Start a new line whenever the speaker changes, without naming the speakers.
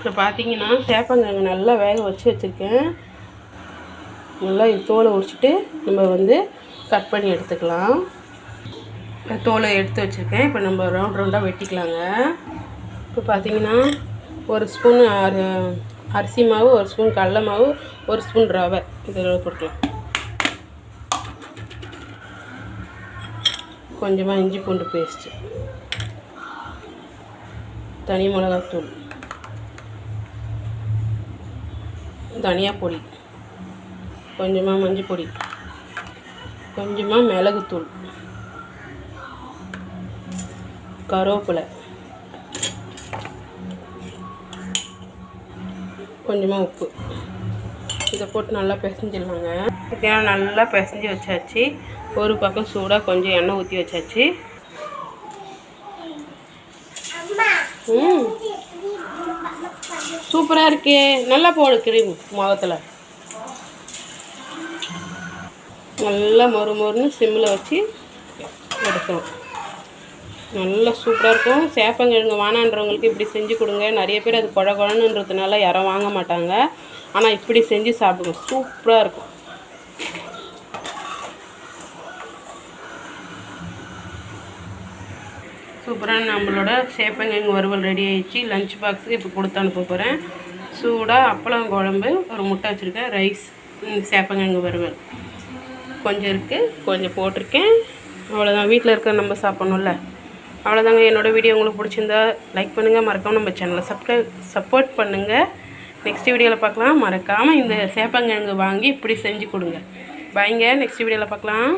இப்போ பார்த்தீங்கன்னா சேப்பங்கிழங்கு நல்லா வேக வச்சு வச்சுருக்கேன். நல்லா தோலை உரிச்சிட்டு நம்ம வந்து கட் பண்ணி எடுத்துக்கலாம். இப்போ தோலை எடுத்து வச்சுருக்கேன். இப்போ நம்ம ரவுண்ட் ரவுண்டாக வெட்டிக்கலாங்க. இப்போ பார்த்தீங்கன்னா ஒரு ஸ்பூன் அரி அரிசி மாவு ஒரு ஸ்பூன் கடல மாவு ஒரு ஸ்பூன் ரவை. இதில் போட்டுக்கலாம். கொஞ்சமாக இஞ்சி பூண்டு பேஸ்ட்டு. தனி மிளகாத்தூள். தனியா பொடி. கொஞ்சமாக மஞ்சள் பொடி. கொஞ்சமாக மிளகுத்தூள். கருவேப்பிலை. கொஞ்சமாக உப்பு. இதை போட்டு நல்லா பிசைஞ்சிடலாங்க. இதெல்லாம் நல்லா பிசைஞ்சு வச்சாச்சு. ஒரு பக்கம் சூடாக கொஞ்சம் எண்ணெய் ஊற்றி வச்சாச்சு. ம். சூப்பராக இருக்கே. நல்லா போடு கிரீம் முகத்தில். நல்லா மொறு மொறுன்னு சிம்மில் வச்சு எடுக்கணும். நல்லா சூப்பராக இருக்கும். சேப்பங்கிழங்கு வானான்றவங்களுக்கு இப்படி செஞ்சு கொடுங்க. நிறைய பேர் அது குழ குழன்னுன்றதுனால யாரும் வாங்க மாட்டாங்க. ஆனால் இப்படி செஞ்சு சாப்பிடுங்க. சூப்பராக இருக்கும். சூப்பராக நம்மளோட சேப்பங்கிழங்கு வறுவல் ரெடி ஆகிடுச்சு லஞ்ச் பாக்ஸுக்கு இப்போ கொடுத்து அனுப்ப போகிறேன் சூடாக அப்பளம் குழம்பு ஒரு முட்டை வச்சுருக்கேன். ரைஸ் சேப்பங்கிழங்கு வறுவல். கொஞ்சம் இருக்குது கொஞ்சம் போட்டிருக்கேன். அவ்வளோதான் வீட்டில் இருக்க நம்ம சாப்பிட்ணும்ல. அவ்வளோதாங்க என்னோடய வீடியோ உங்களுக்கு பிடிச்சிருந்தா லைக் பண்ணுங்கள் மறக்காமல் நம்ம சேனலை சப்ஸ்கிரைப் சப்போர்ட் பண்ணுங்கள் நெக்ஸ்ட் வீடியோவில் பார்க்கலாம். மறக்காமல் இந்த சேப்பங்கிழங்கு வாங்கி இப்படி செஞ்சு கொடுங்க. பாய்ங்க நெக்ஸ்ட் வீடியோவில் பார்க்கலாம்.